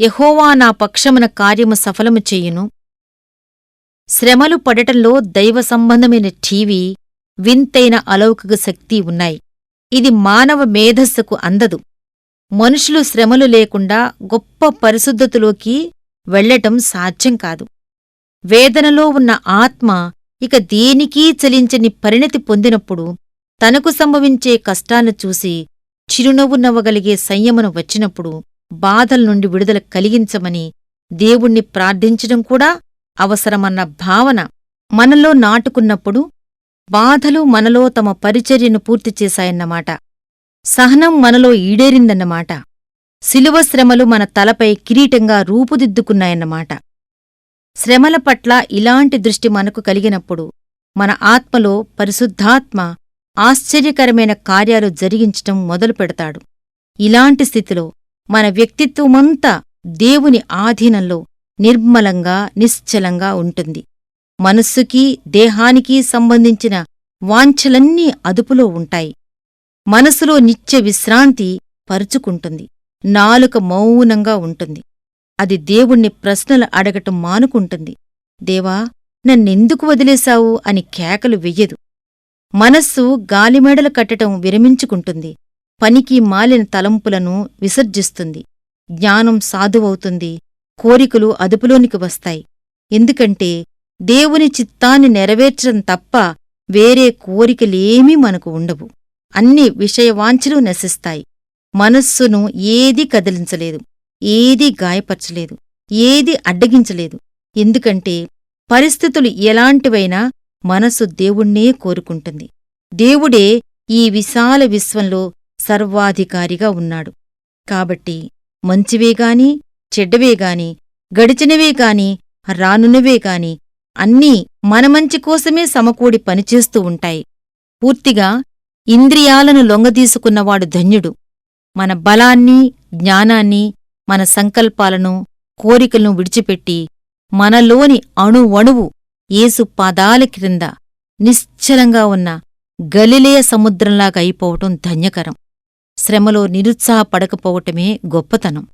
యహోవా నా పక్షమున కార్యము సఫలము చెయ్యును శ్రమలు పడటంలో దైవ సంబంధమైన ఠీవి వింతైన అలౌకిక శక్తి ఉన్నాయి. ఇది మానవ మేధస్సుకు అందదు. మనుషులు శ్రమలు లేకుండా గొప్ప పరిశుద్ధతలోకి వెళ్ళటం సాధ్యం కాదు. వేదనలో ఉన్న ఆత్మ ఇక దేనికీ చలించని పరిణతి పొందినప్పుడు తనకు సంభవించే కష్టాన్ని చూసి చిరునవ్వు నవ్వగలిగే సంయమనం వచ్చినప్పుడు బాధల నుండి విడుదల కలిగించమని దేవుణ్ణి ప్రార్థించడం కూడా అవసరమన్న భావన మనలో నాటుకున్నప్పుడు బాధలు మనలో తమ పరిచర్యను పూర్తి చేశాయన్నమాట. సహనం మనలో ఈడేరిందన్నమాట. శిలువ శ్రమలు మన తలపై కిరీటంగా రూపుదిద్దుకున్నాయన్నమాట. శ్రమల పట్ల ఇలాంటి దృష్టి మనకు కలిగినప్పుడు మన ఆత్మలో పరిశుద్ధాత్మ ఆశ్చర్యకరమైన కార్యాలు జరిగించటం మొదలుపెడతాడు. ఇలాంటి స్థితిలో మన వ్యక్తిత్వమంతా దేవుని ఆధీనంలో నిర్మలంగా నిశ్చలంగా ఉంటుంది. మనస్సుకీ దేహానికీ సంబంధించిన వాంఛలన్నీ అదుపులో ఉంటాయి. మనసులో నిత్య విశ్రాంతి పరుచుకుంటుంది. నాలుక మౌనంగా ఉంటుంది. అది దేవుణ్ణి ప్రశ్నలు అడగటం మానుకుంటుంది. దేవా నన్నెందుకు వదిలేశావు అని కేకలు వెయ్యదు మనస్సు గాలిమేడలు కట్టటం విరమించుకుంటుంది. పనికి మాలిన తలంపులను విసర్జిస్తుంది. జ్ఞానం సాధువవుతుంది. కోరికలు అదుపులోనికి వస్తాయి. ఎందుకంటే దేవుని చిత్తాన్ని నెరవేర్చడం తప్ప వేరే కోరికలేమీ మనకు ఉండవు. అన్ని విషయవాంఛలు నశిస్తాయి. మనస్సును ఏదీ కదిలించలేదు. ఏదీ గాయపరచలేదు. ఏదీ అడ్డగించలేదు. ఎందుకంటే పరిస్థితులు ఎలాంటివైనా మనస్సు దేవుణ్ణే కోరుకుంటుంది. దేవుడే ఈ విశాల విశ్వంలో సర్వాధికారిగా ఉన్నాడు. కాబట్టి మంచివేగాని చెడ్డవేగాని గడిచినవేగాని రానునవేగాని అన్నీ మన మంచి కోసమే సమకూడి పనిచేస్తూ ఉంటాయి. పూర్తిగా ఇంద్రియాలను లొంగదీసుకున్నవాడు ధన్యుడు. మన బలాన్ని జ్ఞానాన్ని మన సంకల్పాలను కోరికలను విడిచిపెట్టి మనలోని అణువణువు ఏసు పాదాల క్రింద నిశ్చలంగా ఉన్న గలిలేయ సముద్రంలాగా అయిపోవటం ధన్యకరం. శ్రమలో నిరుత్సాహపడకపోవటమే గొప్పతనం.